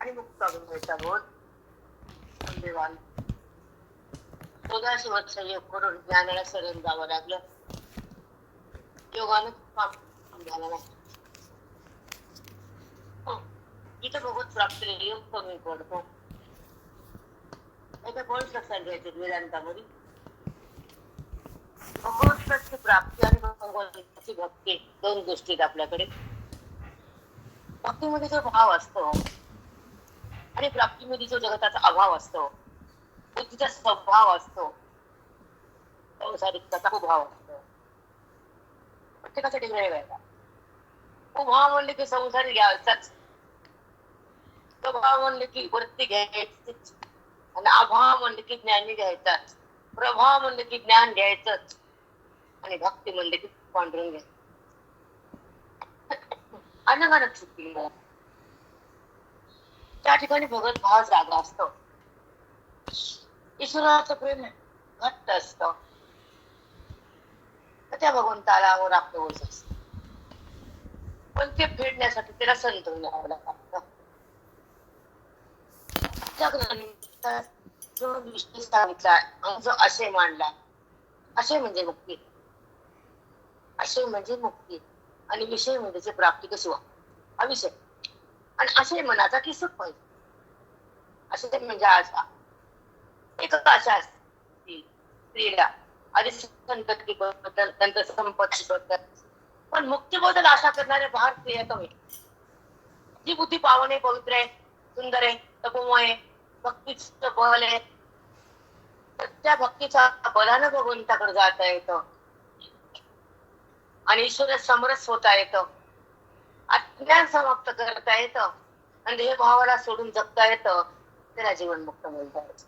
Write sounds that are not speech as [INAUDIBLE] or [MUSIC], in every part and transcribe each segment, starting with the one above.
आणि मुक्त अभिनयाचा बोध देवान चौदाशे वर्ष योग करून ज्ञानाला सरण जावं लागलं. योगानं काम झाला नाही इथं भगवत प्राप्तीला योग कमी पडतो. याचा पॉईंट लक्षात घ्यायचे वेदांतामध्ये? भगवंताची प्राप्ती आणि भगवंताची भक्ती दोन गोष्टी आहेत आपल्याकडे. भक्तीमध्ये जो भाव असतो. आणि प्राप्तीमध्ये जो जगताचा अभाव असतो बुद्धीचा स्वभाव असतो संसारिकताचा उभाव असतो. प्रत्येकाचा वेगळा. वेगळा म्हणले की संसार घ्यायचाच. स्वभाव म्हणले की वृत्ती घ्यायचीच. आणि अभाव म्हणले की ज्ञानी घ्यायचाच. प्रभाव म्हणले की ज्ञान घ्यायचंच. आणि भक्ती म्हणले की पांढरून घ्यायचं. अनगणक चुकी. त्या ठिकाणी भगत भाव जागा असतो. ईश्वराचं प्रेम घट्ट असत. त्या भगवंताला वर आपलं ओझ असत. पण ते फेडण्यासाठी त्याला संतून घ्यावं लागतं. जो विषय सांगितला जो असे मांडला असे म्हणजे मुक्ती. असे म्हणजे मुक्ती. आणि विषय म्हणजे प्राप्ती कशी व्हा हा विषय आणि असे मनाचा किसूक सुख पाहिजे असे म्हणजे आशा एक आशा असते. स्त्रीला आधी संतती बद्दल संपत्तीबद्दल. संपत्ती बद्दल पण मुक्तीबद्दल आशा करणारे फार स्त्रिया कमी जी बुद्धी पावन आहे पवित्र आहे सुंदर आहे तपोमय आहे भक्तीचं बल आहे. तर त्या भक्तीचा बलानं भगवंताकडे जाता येतं. आणि ईश्वर समरस होता येतं. अज्ञान समाप्त करता येतं. आणि हे भावाला सोडून जगता येतं. त्याला जीवन मुक्त मिळता येत.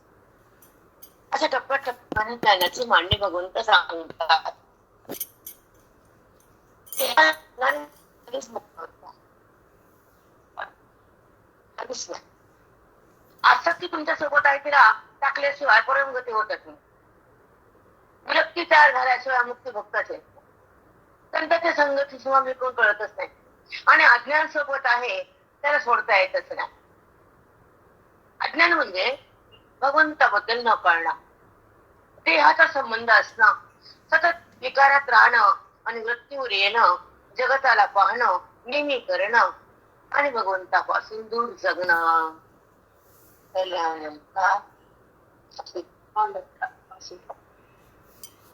अशा टप्प्याटप्प्याने ज्ञानाची मांडणी भगवंत सांगतात. मुक्त नाही. आसक्ती तुमच्यासोबत आहे तिला टाकल्याशिवाय परमगती होतच नाही. विरक्ती तयार झाल्याशिवाय मुक्ती भक्तच आहे संतांच्या संगती शिवाय मी कोण कळतच नाही. आणि अज्ञान सोबत आहे त्याला सोडता येतच नाही. अज्ञान म्हणजे भगवंताबद्दल न कळणं. देहाचा संबंध असणं सतत विकारात राहणं आणि मृत्यूवर येणं जगताला पाहणं नेहमी करणं आणि भगवंतापासून दूर जगणं.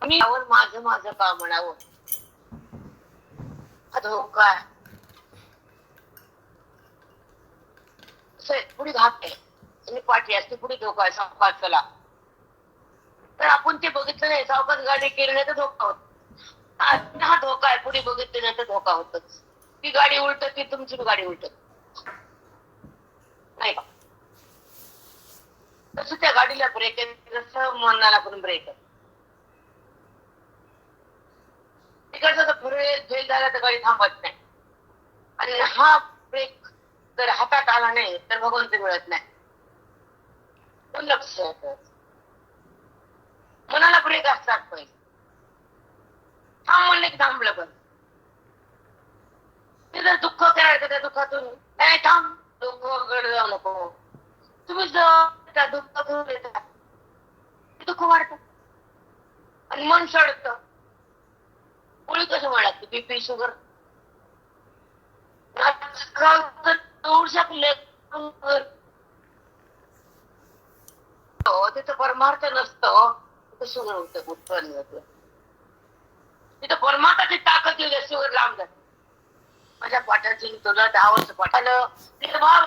मी माझ माझं माझं का म्हणावं? हा धोका आहे. असं आहे, पुढे घाट आहे आणि पाठी असते पुढे धोका आहे सावकाश चला. तर आपण ते बघितलं नाही सावकाश गाडी केली नाही तर धोका होत. हा धोका आहे पुढे बघितलं नाही तर धोका होतच. ती गाडी उलट की तुमची गाडी उलट. नाही का? तसं त्या गाडीला ब्रेक आहे तसं मनाला पण ब्रेक आहे. तिकडचा जर फेल फेल झाला तर गाडी थांबत नाही. आणि हा ब्रेक जर हातात आला नाही तर भगवंत मिळत नाही. तो लक्ष मनाला ब्रेक असतात पहिले थांब म्हणले की थांबलं पण. ते जर दुःख करायचं त्या दुःखातून नाही थांब. दुःख वगैरे जाऊ नको. तुम्ही जर त्या दुःख येता. दुःख वाढत. आणि मन सडत. गोळी कसं म्हणा बीपी शुगर. आजकाल तर हो, तिथं परमार्थ नसतं हो. तिथं शुगर होतं उत्पन्न होतं. तिथं परमार्थाची ताकद येईल शुगर लांब जाते. माझ्या पाठाची तुला दहा वर्ष पाठालं तिथं भाव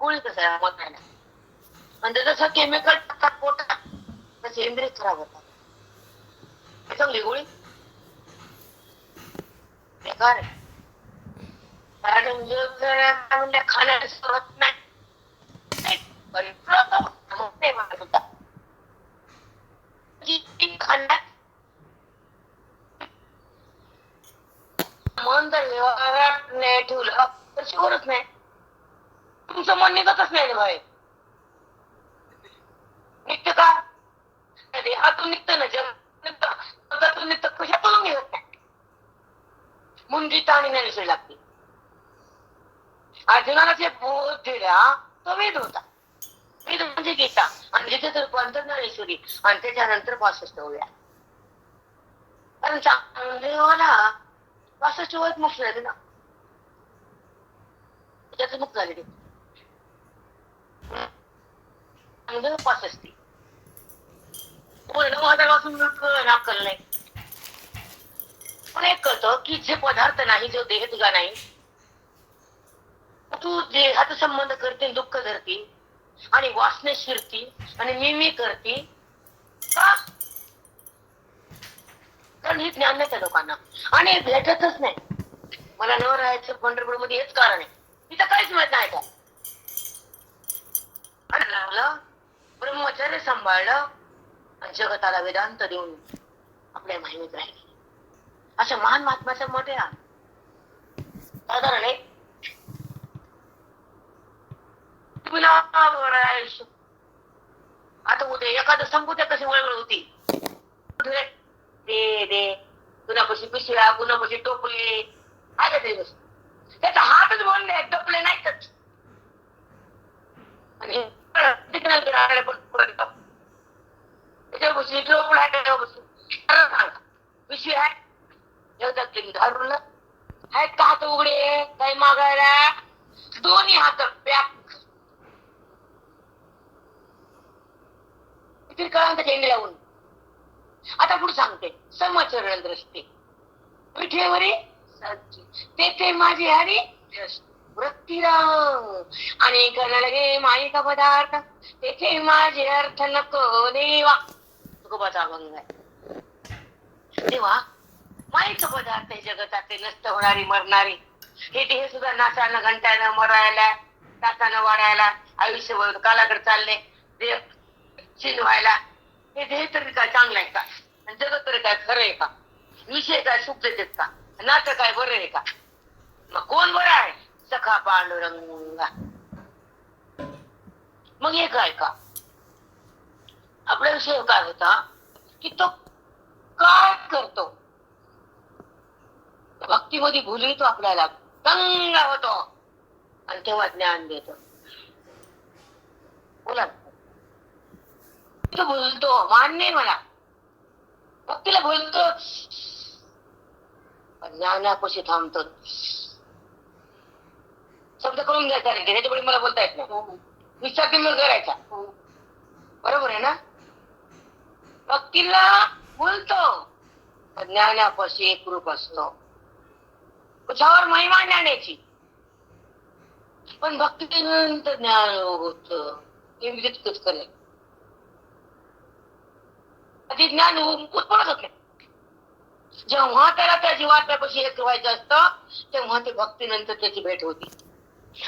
गोळी कसं आहे? मत नाही. म्हणजे जसं केमिकल टाकतात पोटात तसं इंद्रिय खराब होतात. चांगली गोळी? बेकार कारण म्हणजे खाण्याला सुरुवात नाही. मन तर व्यवहारात नाही ठेवलं तर शुगरच नाही. तुमचं मन निघतच नाही भाई बाहेर निघतं का? देहातून निघतं ना जग. निघतं स्वतःतून निघतं कशातून लागते अर्जुनाला जे बोध दिला तो वेद होता. वेद म्हणजे गीता. आणि गीतेचं रूपांतर ज्ञानेश्वरी आणि त्याच्यानंतर पासष्ट होऊया. कारण चांगदेवाला पासष्ट वयात मुक्त झाले ना. त्याचं मुक्त झाले ते. चांगदेव पासष्टी पूर्ण वासून नाकल नाही पण एक कळतं की जे पदार्थ नाही जो देह तुझा नाही तू देहाचा संबंध करते दुःख धरती आणि वासने शिरती आणि मी मी करती का? कारण हे ज्ञान नाही त्या लोकांना. आणि भेटतच नाही. मला न राहायचं पंढरपूरमध्ये हेच कारण आहे. तिथं काहीच माहीत नाही का? आणि लागलं ब्रह्मचर्य सांभाळलं आणि जगताला वेदांत देऊन आपल्या माहिमीत राहिले. अशा महान महात्म्याचं मध्ये आहे साधारण आहे तुला आयुष्य. आता उद्या एखादं संपू त्या कशी वळवळ होती. दे दे. कुणापाशी पिशव्या कुणापाशी टोपले. काय का ते बस. त्याचा हातच बोलले टोपले नाहीतच. आणि त्याच्यापाशी टोपला आहे त्याच्यापासून पिशवी आहे? एकदा धरून. आहेत का हात उघडे काही मागायला? दोन्ही हात पॅक किती कळांत लावून. आता पुढे सांगते. समचरण दृष्टी पिठेवरी तेथे माझी हरी वृत्तीराम. आणि लगे का पदार्थ? तेथे माझे अर्थ नको देवा. तुकोबाचा अभंग आहे. देवा माहीत पदार्थ जगताचे नष्ट होणारी मरणारी. हे देह सुद्धा नाचानं घंट्यानं मरायला तासानं वाढायला आयुष्यभर कालाकडे चालले ते क्षीण व्हायला हे ध्येय तरी काय चांगलं आहे का? जगत तरी काय खरं आहे का? विषय काय सुख देतात का? नातं काय बरं आहे का? मग कोण बरं आहे? सखा पांडुरंगा. मग हे काय का? आपला विषय काय होता की तो काय करतो भक्तीमध्ये भुलतो आपल्याला. तंग होतो. आणि तेव्हा ज्ञान देतो. बोला. तो बोलतो मान्य मला. भक्तीला पण ज्ञानापाशी थांबतो. शब्द करून घ्यायचा नाही. त्याच्यापुढे मला बोलता येत नाही. विचार तुम्ही करायचा. बरोबर आहे ना? भक्तीला बोलतो ज्ञानापाशी एक रूप असतो. त्याच्यावर महिमा ज्ञानाची पण भक्ती ज्ञान होत. ते मी करेल ते ज्ञान उत्पन्न होत जेव्हा त्याला त्या जीवात्म्यापाशी एक व्हायचं असतं तेव्हा ते भक्तीनंतर त्याची भेट होती.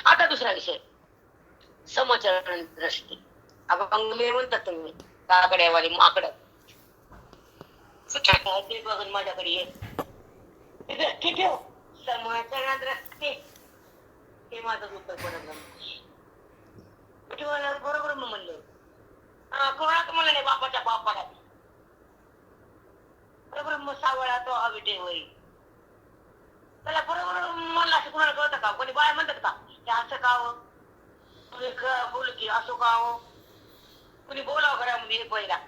आता दुसरा विषय. समचरण दृष्टी. अभंग म्हणतात तुम्ही काकड्यावाली माकड. ते माझ्याकडे ये. नक्की ठेव समचरण दृष्टी हे माझं उत्तर म्हणजे बरोबर ठेवायला बरोबर मग म्हणलं. हा, म्हणलं नाही बापाच्या बापाला. बरोबर मग सावळा तो हविटेवरी त्याला बरोबर म्हणलं असं कोणाला कळतं का? कोणी बाय म्हणतात का? हे असं का हो? कोणी बोल की असो का हो? कुणी बोलावं घरामध्ये हे पहिला?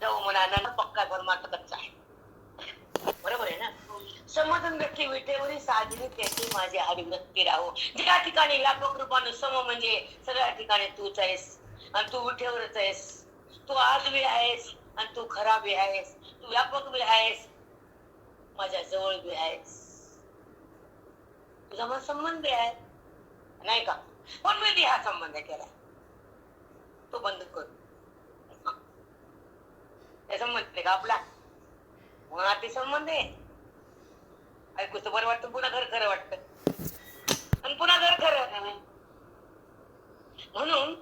जाऊ म्हणा ना पक्का परमार्थ कच्चा. आहे बरोबर आहे ना? समजून व्यक्ती विटेवरी साजरी त्याची माझी हरिभक्ती राहो. ज्या ठिकाणी लाखो कृपानं सम म्हणजे सगळ्या ठिकाणी तूच आहेस आणि तू विठेवरच आहेस. तू आज बी आहेस आणि तू खरा बी आहेस. तू व्यापक बी आहेस माझ्या जवळ बी आहेस. तुझा मला संबंध आहे नाही का? पण मी हा संबंध केला तो बंद कर. त्या संबंध का आपला? मग ते संबंध आहे. ऐकू तर बरं वाटतं पुन्हा घर खरं वाटतं. आणि पुन्हा घर खरं म्हणून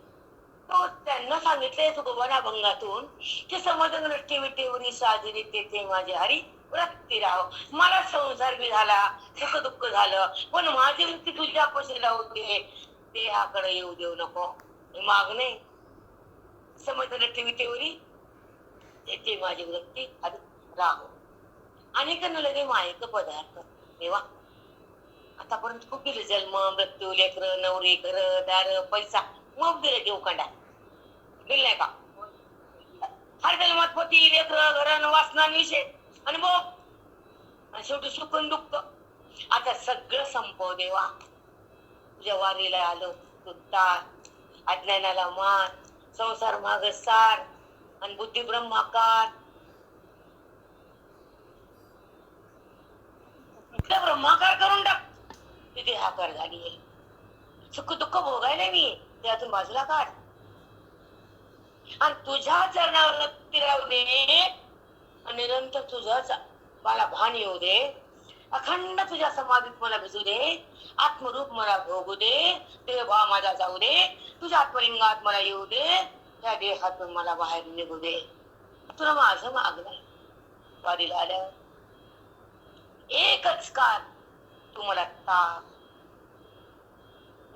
तो त्यांना सांगितलंय तुकोबाना भंगातून ते समाधान दृष्टी विटेवरी साजरी तेथे माझे हरी वृत्ती राहो. मला संसार बी झाला सुख दुःख झालं पण माझी वृत्ती तुझ्या पशीला होते. आकडे येऊ देऊ नको. मागणे. समाधान दृष्टी विटेवरी ते माझी वृत्ती हरी राहो. अनेक लगे मायक पदार्थ. देवा आतापर्यंत खूप दिले. जन्म मृत्यू लेकर नवरी घर दार पैसा. मग दिले देऊ कंडा दिले का? हर जन्मात पती लेकर घर वासना विषय आणि मग? आणि शेवटी सुकून दुखत आता सगळं संपव देवा. तुझ्या वारीला आलो तू तार अज्ञानाला मान संसार माग सार आणि बुद्धी ब्रह्माकार त्या ब्रह्माकार करून टाक. तिथे हाकार झाली सुख दुःख भोगायला मी त्यातून बाजूला काढ. आणि तुझ्या चरणावर नक्की राहू दे. आणि निरंतर तुझाच मला भान येऊ दे. अखंड तुझ्या समाधीत मला भिजू दे. आत्मरूप मला भोगू दे. देह भाव माझा जाऊ दे. तुझ्या आत्मलिंगात मला येऊ दे. त्या देहातून मला बाहेर निघू दे. तुला माझं मागलंय वारीला आल्यावर एकच काल तू मला ताप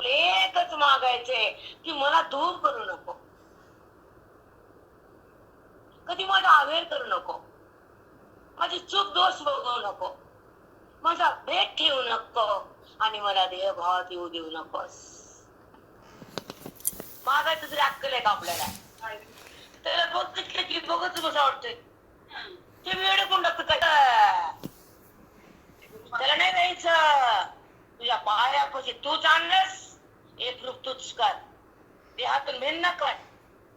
एकच मागायचंय की मला दूर करू नको. कधी माझा आवेर करू नको. माझी चूक दोष बघू नको. माझा भेट ठेवू नको आणि मला देह भावात येऊ देऊ नकोस. मागायचं तरी अक्कल आहे का आपल्याला? त्याला बघितलं की बघत कसं वाटतंय. ते वेळ कोण टाकत काय? त्याला नाही द्यायचं. तुझ्या पायापाशी तूच आणलंस एक रूप तूच कर. देहातून भिन्न कर.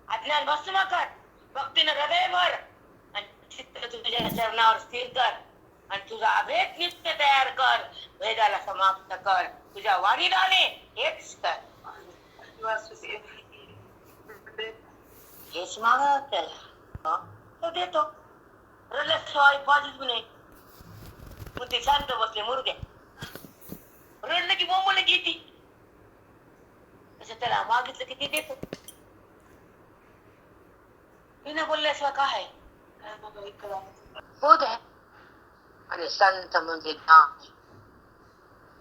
अज्ञान भस्म कर. भक्तीनं हृदय भर. आणि चित्र तुझ्या चरणावर स्थिर कर. आणि तुझा अभेद नित्य तयार कर. भेदाला समाप्त कर. तुझ्या वारीला हेच कर. हेच माग त्याला. तो देतो. रडल्याशिवाय पाहिजेच बी नाही मग ते शांत बसले मुरगे. रडलं की बोंबले की ती. तसं त्याला मागितलं की ते देतो. तिने बोलल्याशिवाय काय हो द्या आणि संत म्हणजे ज्ञान.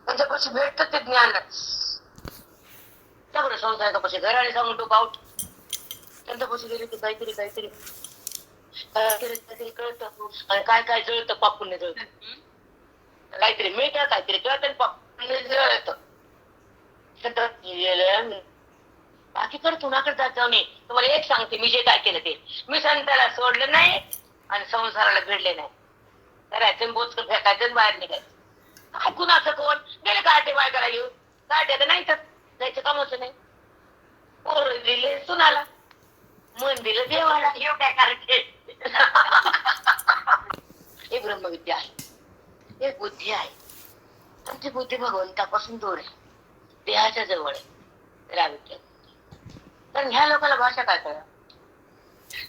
त्यांच्यापाशी भेटत ते ज्ञानच. त्याकडे संसारापाशी घराने सांगून तो आउट त्यांच्यापाशी गेले की काहीतरी काहीतरी. काहीतरी काहीतरी कळतं. आणि काय काय जळतं पापून जळतं. काहीतरी मिळतं काहीतरी कळतं आणि पापून जळतं संत बाकी कुणाकडे जात जाऊ नये. तुम्हाला एक सांगते मी जे काय केलं ते. मी संताला सोडलं नाही आणि संसाराला भिडले नाही. करायचं बोच फेकायचं बाहेर निघायचं. काय कुणाचं कोण? गेले काय ते बायकाला येऊ काय ते नाही तर जायचं कामच नाही. पोर दिले सुनाला. मन दिलं देवाला. एवढं काय कारण हे ब्रह्मविद्या. आहे एक बुद्धी आहे. पण ती बुद्धी भगवंतापासून दूर. आहे देहाच्या जवळ आहे. त्याला विद्या कारण ह्या लोकांना भाषा काय करा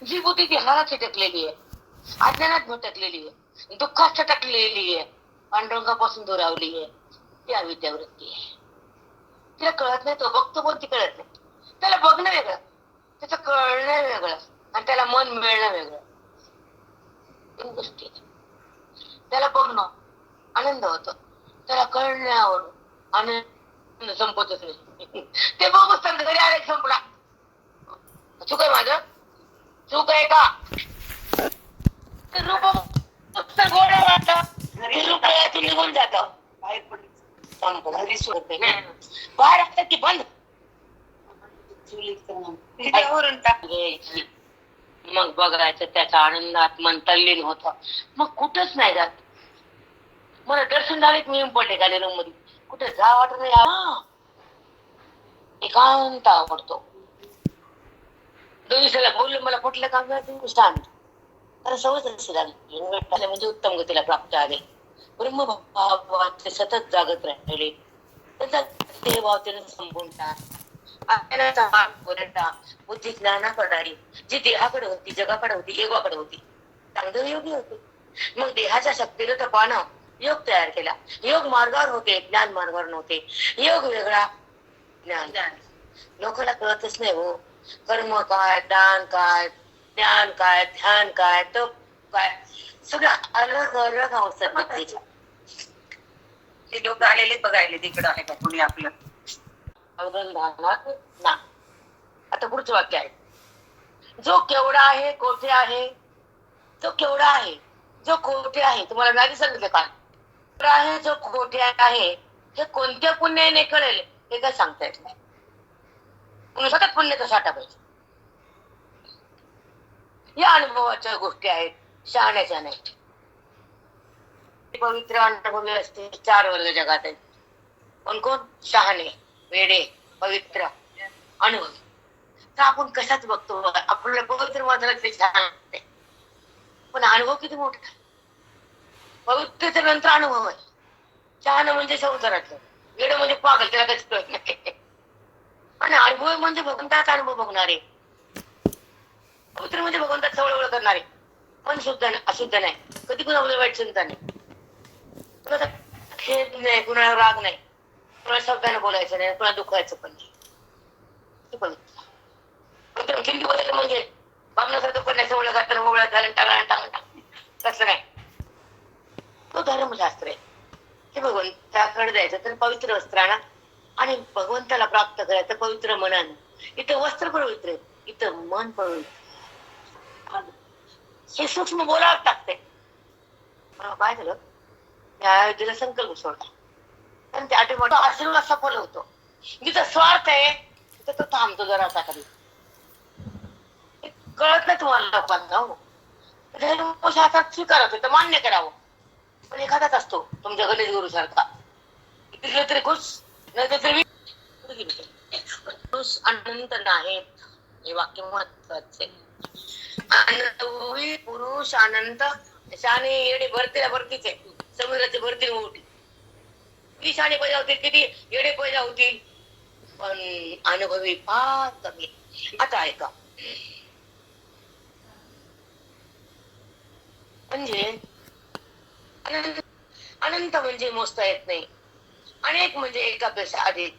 जी बुद्धी देहाला छिटकलेली आहे. अज्ञानात भटकलेली आहे. दुःखात छटकलेली आहे. पांडुरंगापासून दुरावली आहे. ती अविद्यावृत्ती आहे. तिला कळत नाही तो बघतो पण ती कळत नाही. त्याला बघणं वेगळं. त्याचं कळणं वेगळं. आणि त्याला मन मिळणं वेगळं. गोष्टी त्याला बघणं आनंद होतो. त्याला कळण्यावर आनंद संपतच नाही ते बघू सांगत घरी आले संपला. चुक आहे माझं. चूक आहे का? ते रूप गोड वाटत घरी रूप यातून निघून जात. बाहेर पडली घरी सुरत नाही. बाहेर असतात की बंद. मग बघायचं त्याचा आनंदात मन तल्लीन होत. मग कुठंच नाही जात. मला दर्शन झालेत मी पडले का रूममध्ये कुठे जा वाटत नाही एकांत आवडतो. दोन दिवसाला बोललो मला कुठलं काम नाही शांत? कारण सवय अशी लागली म्हणजे उत्तम गतीला प्राप्त आले ब्रह्मभावात ते सतत जागत राहिले. त्याचा देहभाव त्याने संपून टाक बुद्धी ज्ञाना करणारी जी देहाकडे होती जगाकडे होती योगाकडे होती. चांगलं योगी होती. मग देहाच्या शक्तीर तर पाहणं योग तयार केला. योग मार्गावर होते ज्ञान मार्गावर नव्हते. योग वेगळा ज्ञान. लोकांना कळतच नाही हो. कर्म काय दान काय ज्ञान काय ध्यान काय तप काय सगळं अलग अलग अवसर ते लोक आलेले बघायले तिकडं आहे का कोणी आपलं? अवगंधानात ना. आता पुढचं वाक्य आहे. जो केवढा आहे कोठे आहे? जो केवढा आहे. जो कोठे आहे तुम्हाला मी आधी सांगितलं का? आहे जो खोटे आहे हे कोणत्या पुण्याने कळेल हे काय सांगता येत नाही. म्हणून सतत पुण्याचा साठा पाहिजे. या अनुभवाच्या गोष्टी आहेत शहाण्याच्या नाही. पवित्र अनुभवी असते चार वर्ग जगात आहेत. कोण कोण? शहाणे वेडे पवित्र अनुभवी. तर आपण कशाच बघतो? आपल्याला पवित्र मात्र ते छान वाटते. पण अनुभव किती मोठा पवित्रते नंतर अनुभव आहे. शहाणं म्हणजे संसारातलं. वेळ म्हणजे पागल त्याला काहीच कळत नाही. आणि अनुभव म्हणजे भगवंताचा अनुभव बघणारे. पवित्र म्हणजे भगवंतात सवळ करणारे. पण शुद्ध नाही अशुद्ध नाही. कधी कुणाला वाईट चिंता नाही. खेद नाही कुणाला राग नाही. कुणाला शब्दाने बोलायचं नाही कुणाला दुखायचं पण नाही. ते पवित्र. पवित्र म्हणजे, खिंडी बोलायचं म्हणजे बामणासारखं पण नाही सवळ घातलं मोगळ्यात घालून टाकलं टाकलं. तसं नाही. तो धर्मशास्त्र आहे. हे भगवंताकडे जायचं तर पवित्र वस्त्रानं आणि भगवंताला प्राप्त करायचं पवित्र मनानं. इथं वस्त्र पवित्र आहे. इथं मन पवित्र हे सूक्ष्म बोलावं टाकते काय झालं? या अयोध्येला संकल्प सोडला. आणि त्या आठवड्यात आशीर्वाद सफल होतो. जिथं स्वार्थ आहे तिथं तो थांबतो जरा कधी कळत नाही तुम्हाला लोकांना हो. धर्मशास्त्रात स्वीकारत होतं मान्य करावं. पण एखादाच असतो तुमच्या गणेश गुरु सारखा. तिथलं तरी खुश नाही तरी खुश अनंत नाही. हे वाक्य महत्त्वाचे अनंतवी पुरुष अनंत शाने येडे भरतीला भरतीचे समुद्राची भरती मोठी. किती शाने पैदा होतील किती? येडे पैदा होतील पण अनुभवी फार कमी. आता ऐका. म्हणजे अनंत अनंत म्हणजे मोजता येत नाही. अनेक म्हणजे एकापेक्षा अधिक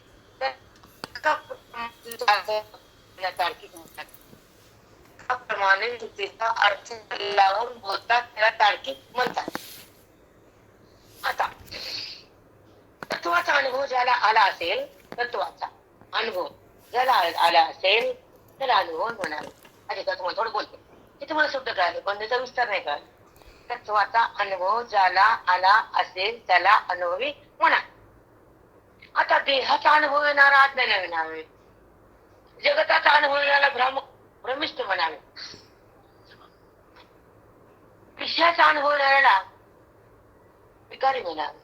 प्रमाणे म्हणतात चुकीचा अर्थ लावून बोलतात त्याला तार्किक म्हणतात. आता तत्वाचा अनुभव ज्याला आला असेल तत्वाचा अनुभव ज्याला आला असेल त्याला अनुभव म्हणाल अरे का तुम्हाला थोडं बोलते. ते तुम्हाला शब्द कळाले पण त्याचा विस्तार नाही कळाला. तत्वाचा अनुभव झाला आला असेल त्याला अनुभवी म्हणा. आता देहाचा अनुभव येणारा आज्ञाला म्हणावे जगताचा अनुभव येणारा भ्रम भ्रमिष्ठ म्हणावे. विषयाचा अनुभव येणारा विकारी म्हणावे.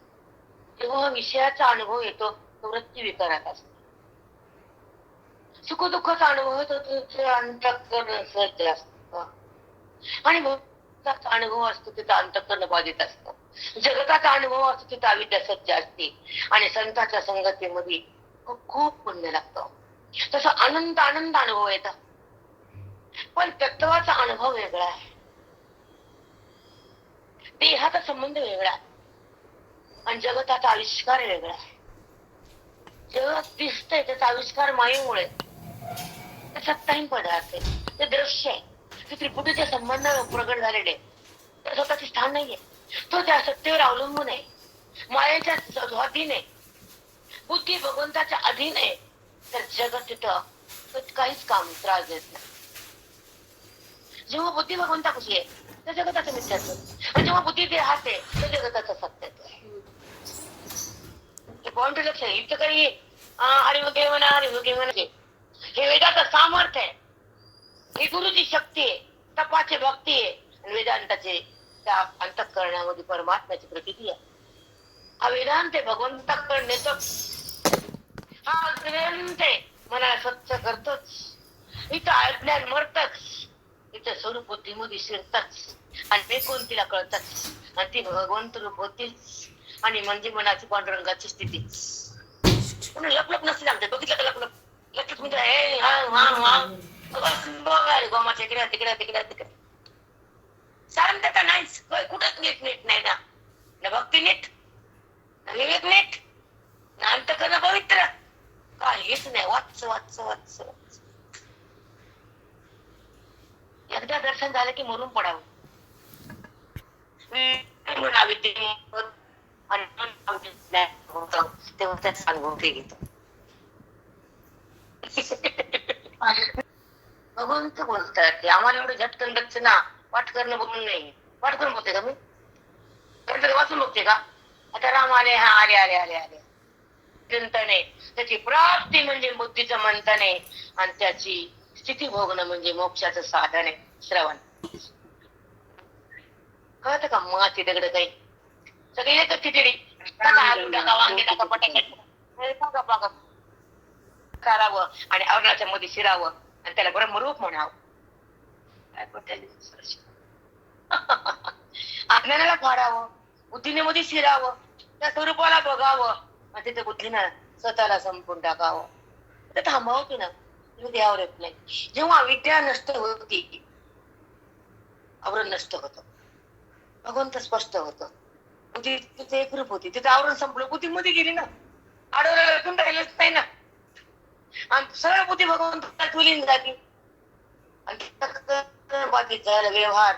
जेव्हा विषयाचा अनुभव येतो तो वृत्ती विकारात असतो. सुखदुःखाचा अनुभव येतो तो अंतकरण सज्ज असतं आणि जगताचा अनुभव असतो तिथं अंतकरण बाधित असतं. जगताचा अनुभव असतो तिथं अविद्या सज्ज असते आणि संतांच्या संगतीमध्ये खूप पुण्य लागतं. तसं अनंत आनंद अनुभव येतात. पण तत्वाचा अनुभव वेगळा आहे. देहाचा संबंध वेगळा आहे. आणि जगताचा आविष्कार वेगळा आहे. जगत दिसतंय त्याचा आविष्कार मायेमुळे. सत्ताहीन पदार्थ आहे ते दृश्य आहे. ते त्रिपुटीच्या संबंधाने प्रगट झालेले स्वतःचे स्थान नाहीये. तो त्या सत्तेवर अवलंबून आहे. मायेच्या स्वाधीन आहे बुद्धी भगवंताच्या अधीन आहे. तर जगत तिथं काहीच काम त्रास देत नाही. जेव्हा बुद्धी भगवंता कशी आहे तर जगताचं मिथ्यात्व आणि जेव्हा बुद्धी ते आहे तर जगताचं सत्यत्व पॉइंट लक्ष इथं काही हरिभगे म्हणा हरिभगे म्हणा हे वेदाचं सामर्थ्य आहे. ही गुरुची शक्ती आहे. तपाचे भक्ती आहे. आणि वेदांताचे त्या अंतःकरणामध्ये परमात्म्याची प्रतीती आहे. हा वेदांत आहे भगवंताकडे नेतो हा ग्रंथ आहे. मनाला स्वच्छ करतोच. इथं अज्ञान मरतच. इथं स्वरूप बुद्धीमध्ये शिरतच. आणि ते कोण तिला कळतच. आणि ती भगवंत रूप होतीच आणि म्हणजे मनाची पांडुरंगाची स्थिती. म्हणून लपलप नसते आमच्या बघितलं का लपलप. लपलप म्हणजे हे, हा, हा, हा. बस बघा गोमाच्या इकडे तिकडे तिकडे तिकडे शांतता नाहीच काय कुठंच नीट नीट नाही ना न भक्ती नीट न विवेक नीट न अंतकरण पवित्र काहीच नाही वाच वाच वाच वाच एकदा दर्शन झालं की मरून पडावं तेव्हा त्यात सांगून ते घेतो भगवंत बोलतात ते? आम्हाला एवढं झटकन लक्ष ना. पाठ करणं बघून नाही. पाठ करून बघते का मी? नंतर वाचून बघते का? आता राम आले हा आले आले आले आले. चिंतन आहे त्याची प्राप्ती म्हणजे बुद्धीचं मंथन आहे आणि त्याची स्थिती भोगणं म्हणजे मोक्षाचं साधन आहे. श्रवण. कळतं का माती दगड काही? सगळे येतात खिचडी. टाका आलू वांगे टाका बटाटे. करावं आणि अरुणाच्या मध्ये शिरावं. आणि त्याला ब्रह्मरूप म्हणावं. काय [LAUGHS] आज्ञानाला अज्ञानाला फाडावं बुद्धीने मध्ये शिरावं त्या स्वरूपाला बघावं. आणि तिथे बुद्धीनं स्वतःला संपून टाकावं. ते थांबावं की ना द्यावर येत नाही. जेव्हा विद्या नष्ट होती आवरण नष्ट होतं. भगवंत स्पष्ट होतं. बुद्धी तिथे एकरूप होती. तिथे आवरण संपलं. बुद्धीमध्ये गेली ना. आडवलं राहिलंच नाही ना. आणि सरळ बुद्धी भगवंतात विलीन जाती. आणि बाकीचा व्यवहार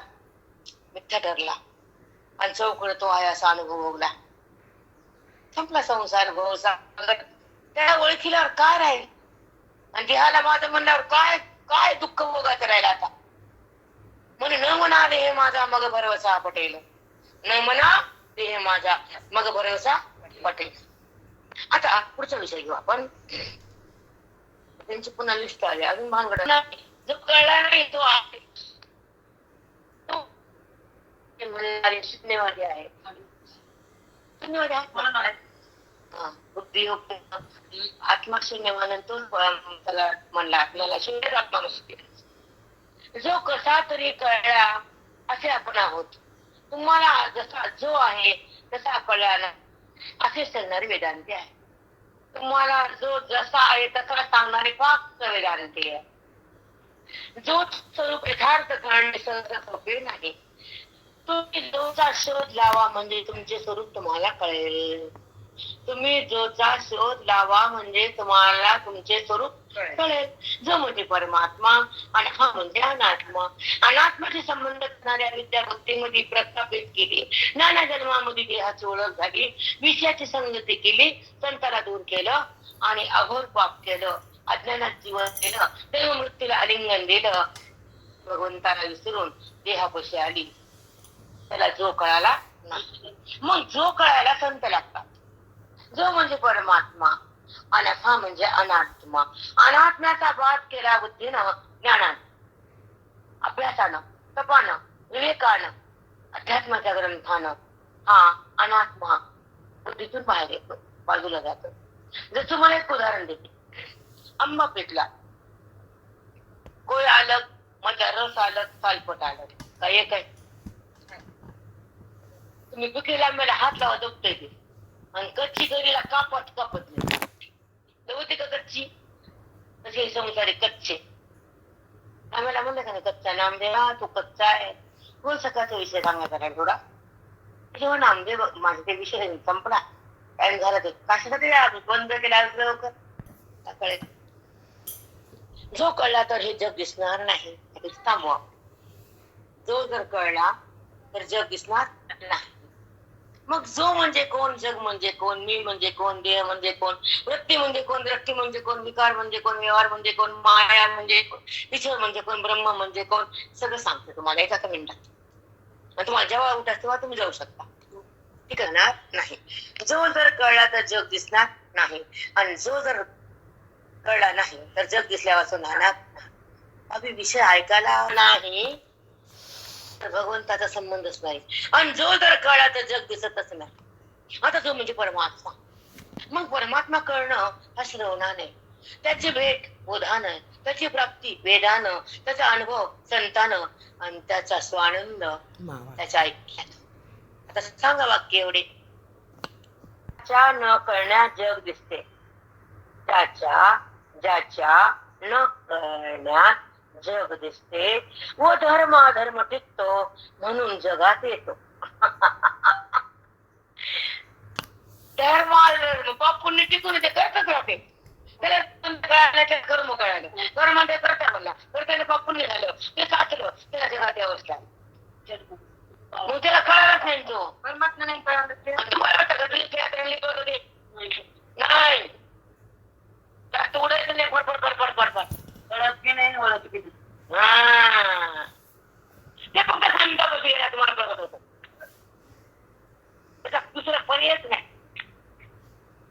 मिथ्या ठरला. आणि चौकड तो आहे असा अनुभव भोगला संपला संसार भव त्या ओळखील्यावर काय राहील? आणि देहाला माझं म्हणल्यावर काय काय दुःख भोगायचं राहिलं आता? म्हणे न म्हणाले हे माझा मग भरवसा पटेल. न म्हणा हे माझा मग भरवसा पटेल. आता पुढचा विषय घेऊ आपण. त्यांची पुन्हा लिस्ट आली अजून भानगड जो कळला नाही तो आहे शून्यवादी आहे शून्यवादी आहे म्हणून आहे. हा, बुद्धियोग आत्मा शून्यवान तो त्याला म्हणला आपल्याला शून्य आत्मा नसते जो कसा तरी कळला असे आपण आहोत तुम्हाला जसा जो आहे तसा कळला ना असे सांगणारे वेदांती आहे तुम्हाला जो जसा आहे तसा सांगणारे फक्त गारंटी आहे. जो स्वरूप यथार्थ करणे सहसा सोपे नाही. तुम्ही जोचा शोध लावा म्हणजे तुमचे स्वरूप तुम्हाला कळेल. तुम्ही जोचा शोध लावा म्हणजे तुम्हाला तुमचे स्वरूप कळेल. जो म्हणजे परमात्मा आणि हा म्हणजे अनात्मा. अनात्माशी संबंध असणाऱ्या विद्या भक्तीमध्ये प्रस्थापित केली. नाना जन्मामध्ये देहाची ओळख झाली. विषयाची संगती केली. संताला दूर केलं आणि अघोर पाप केलं. अज्ञानात जीवन केलं. देव मृत्यूला आलिंगन दिलं. भगवंताला विसरून देहापाशी आली. त्याला जो कळाला नाही. मग जो कळायला संत लागतात. जो म्हणजे परमात्मा आणि हा म्हणजे अनात्मा. अनात्म्याचा वाद केला बुद्धीनं ज्ञानानं. अभ्यासानं तपानं विवेकानं अध्यात्माच्या ग्रंथानं. हा अनात्मा बुद्धीतून बाहेर येतो बाजूला जातो. जसं मला एक उदाहरण देते. आंबा पिकला कोय आलं माझ्या रस आलं सालपट आलं. काय एक आहे? तुम्ही पिकेला आंब्याला हात लावा दुखतंय ते. आणि कच्ची करीला कापत कापत नाही. तर होती का कच्ची? तसे संसारी कच्चे? आम्हाला म्हणलं का नाही कच्चा नामदेवा तू कच्चा आहे. हो सकाळचा विषय सांगायचा नाही थोडा? हो जेव्हा नामदेव माझा ते विषय संपला. टाइम झाला ते? कशासाठी आज बंद केला लवकर? कळेल जो कळला तर हे जग दिसणार नाही. हे थांबवा. जो जर कळला तर जग दिसणार नाही. मग जो म्हणजे कोण जग म्हणजे कोण मी म्हणजे कोण देह म्हणजे कोण वृत्ती म्हणजे कोण व्यक्ती म्हणजे कोण विकार म्हणजे कोण व्यवहार म्हणजे कोण माया म्हणजे कोण विचार म्हणजे कोण ब्रह्म म्हणजे कोण सगळं सांगते तुम्हाला एका मिनिटात तुम्हाला जेव्हा उठा तेव्हा तुम्ही जाऊ शकता ती करणार नाही जो जर कळला तर जग दिसणार नाही आणि जो जर कळला नाही तर जग दिसल्यापासून राहणार अभि विषय ऐकायला नाही तर भगवंताचा संबंधच नाही. आणि जो जर कळला तर जग दिसतच नाही. आता जो म्हणजे परमात्मा. मग परमात्मा कळणं हा श्रवणाने. त्याची भेट बोधानं त्याची प्राप्ती वेदानं त्याचा अनुभव संतानं आणि त्याचा स्वानंद त्याच्या ऐक्यात आता सांगा वाक्य एवढे. त्याच्या न कळण्यात जग दिसते त्याच्या ज्याच्या न कळण्यात जग दिसते व धर्म अधर्म टिकतो म्हणून जगात येतो. धर्म अधर्म पुण्य टिकून ते. करतच राहते त्याला कर्म कळालं. कर्म ते करता म्हणला. करताना पाप पुण्य झालं ते साचलं त्याला जगात अवस्था मग त्याला कळालाच नाही तो. परमात्मा नाही कळालं तुम्हाला वाटतं? नाही. जास्त उडायचं नाही फडफड फडफड फडफड. कळत की नाही ते फक्त सांगता येणार तुम्हाला कळत त्याचा दुसरा पर्यायच नाही.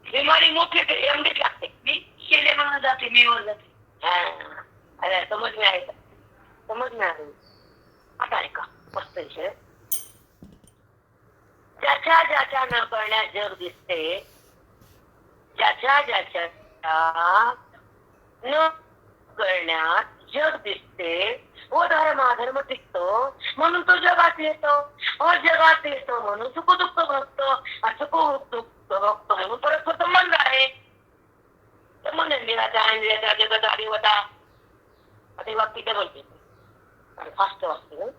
बिमारी मोठी आहे लागते. मी वर जाते. अरे समज नाही आहे समज मी आहे. आता ऐका मस्त विषय. ज्याच्या ज्याच्या न कळण्यात जग दिसते ज्याच्या ज्याच्या न कळण्यात जग दिसते. व धर्म अधर्म टिकतो म्हणून तो जगात येतो. व जगात येतो म्हणून सुख दुःख भक्त आणि सुख दुःख भोगतो म्हणून परस्पर संबंध आहे. संबंध निराचा इंद्रियाचा जगत अधिवता वाक्य डबल आणि फास्ट वाक्य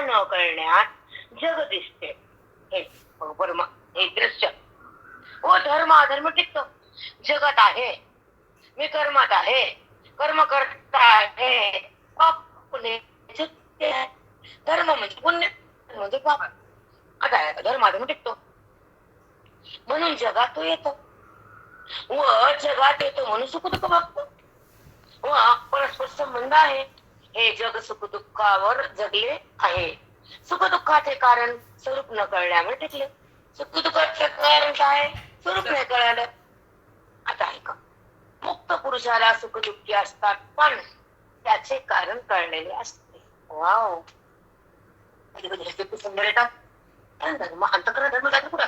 न करण्यात जग दिसते. हे परमा हे दृश्य. व धर्म अधर्म टिकतो. जगत आहे. मी कर्मात आहे. कर्म करता आहे. म्हणजे पुण्य धर्म म्हणजे पुण्य म्हणजे पाप आता आहे, टिकतो. म्हणून जगात तो येतो. व जगात येतो म्हणून सुख दुःख बघतो. व परस्पर संबंध आहे. हे जग सुख दुःखावर जगले आहे. सुख दुःखाचे कारण स्वरूप न कळल्यामुळे टिकले. सुख दुःखाचे कारण काय? स्वरूप नाही कळालं. आता ऐका. मुक्त पुरुषाला सुख दुःखी असतात पण त्याचे कारण कळलेले असते. वाव. सुंदर येतात धर्म? अंतकरण धर्म जातो कुठं?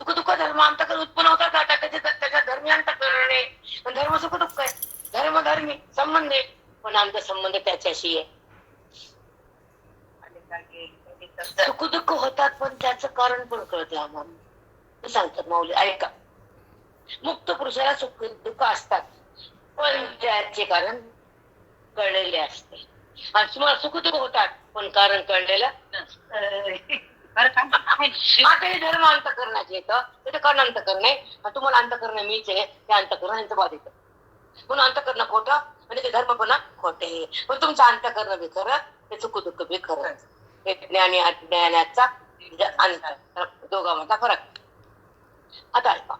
सुख दुःख धर्म अंतकरण उत्पन्न होतात त्याच्या धर्मी अंतकरण. धर्म सुख दुःख आहे. धर्म धर्मी संबंध आहे. पण आमचा संबंध त्याच्याशी आहे. सुख दुःख होतात पण त्याचं कारण पण कळते आम्हाला. सांगतात माऊली ऐका. मुक्त पुरुषाला सुख दुःख असतात. पण त्याचे कारण कळलेले असते. आणि तुम्हाला सुख दुःख होतात पण कारण कळलेलं? आता हे धर्म अंतकरणाचे येतं ते कारण अंतकरण आहे. तुम्हाला अंतकरण मीच आहे ते अंतकरण यांचं बाद येतं म्हणून अंतकरण खोटं आणि ते धर्म पण खोटे पण तुमचं अंतकरण बी खरं ते सुख दुःख बी खरं. हे ज्ञानी अज्ञानाचा ज- अंतर दोघांमधला फरक. आता ऐका.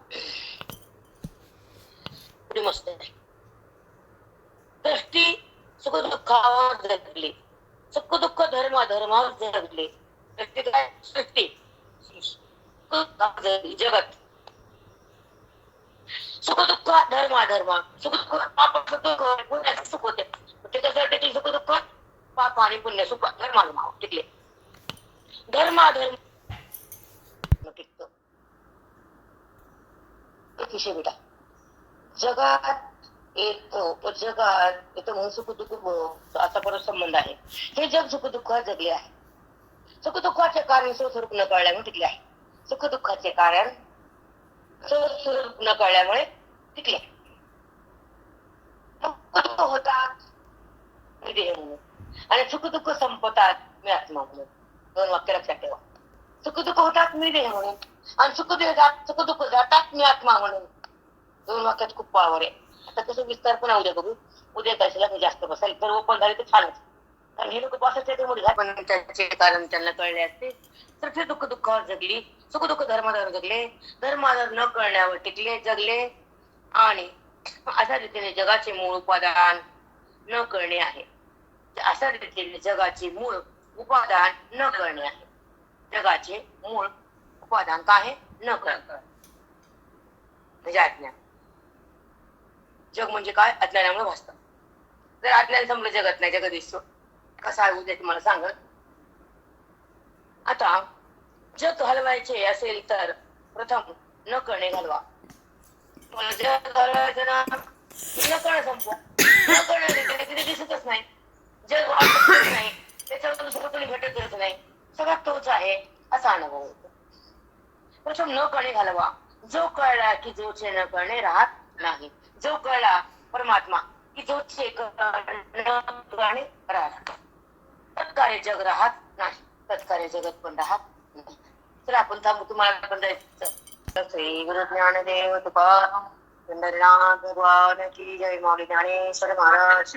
पुढे मस्त आहे. दृष्टी सुख दुःखावर जगली. सुख दुःख धर्म धर्मावर जगली. दृष्टी काय? सृष्टी. जगत. सुख दुःख धर्म अधर्म. सुख दुःख पाप दुःख सुख होते. त्याच्यासाठी टिकले सुख दुःख पाप आणि पुण्य सुख धर्म टिकले. धर्म धर्म टिकतो. बेटा. जगात येतो तो जगात येतो म्हणून सुखदुःख असा परत संबंध आहे. हे जग सुख जगले आहे. सुखदुःखाचे कारण स्वस्वरूप न कळल्यामुळे टिकले आहे. सुखदुःखाचे कारण स्वस्वरूप न कळल्यामुळे टिकले सुख होतात देह म्हणून. आणि सुखदुःख संपतात मी आत्मा म्हणून. दोन वाक्य लक्षात ठेवा. सुखदुःख होतात मी देह म्हणून. आणि सुखदेह जात सुखदुःख जातात मी आत्मा म्हणून. दोन वाक्यात खूप पावर आहे. आता कसं विस्तार पण उद्या बघू. उद्या कशाला जास्त बसेल? तर ओपन झाले तर छानच. कारण हे लोक बसायचे ते पण त्याचे कारण त्यांना कळले असते. तर ते दुःख दुःखावर जगली. सुख दुःख धर्माधार जगले. धर्माधार न कळण्यावर टिकले जगले. आणि अशा रीतीने जगाचे मूळ उपादान न करणे आहे. अशा रीतीने जगाचे मूळ उपादान न करणे आहे. जगाचे मूळ उपादान काय आहे? न करणे म्हणजे आज्ञा. जग म्हणजे काय? अज्ञानामुळे भासतं. जर अज्ञान संपलं जगत नाही जगत दिसतो कसा आहे उद्या तुम्हाला सांगत? आता जग हलवायचे असेल तर प्रथम न करणे घालवा. तुम्हाला जग घालवायचं ना न करणं संपवा न करणं कधी दिसतच नाही. जग नाही. त्याच्यावर दुसरं कोणी भेटतच नाही. सगळा तोच आहे असा अनुभव होतो. प्रथम न कणे घालवा. जो कळला की जोचे न करणे राहत नाही. जो कळला परमात्मा की जो तत्कार्य जग राहत नाही. तत्कार्य जगत पण राहत नाही. तर आपण थांबू. तुम्हाला पण जायचं श्री गुरु ज्ञानदेव तुकाराम पंढरीनाथ भगवान की जय मौली ज्ञानेश्वर महाराज.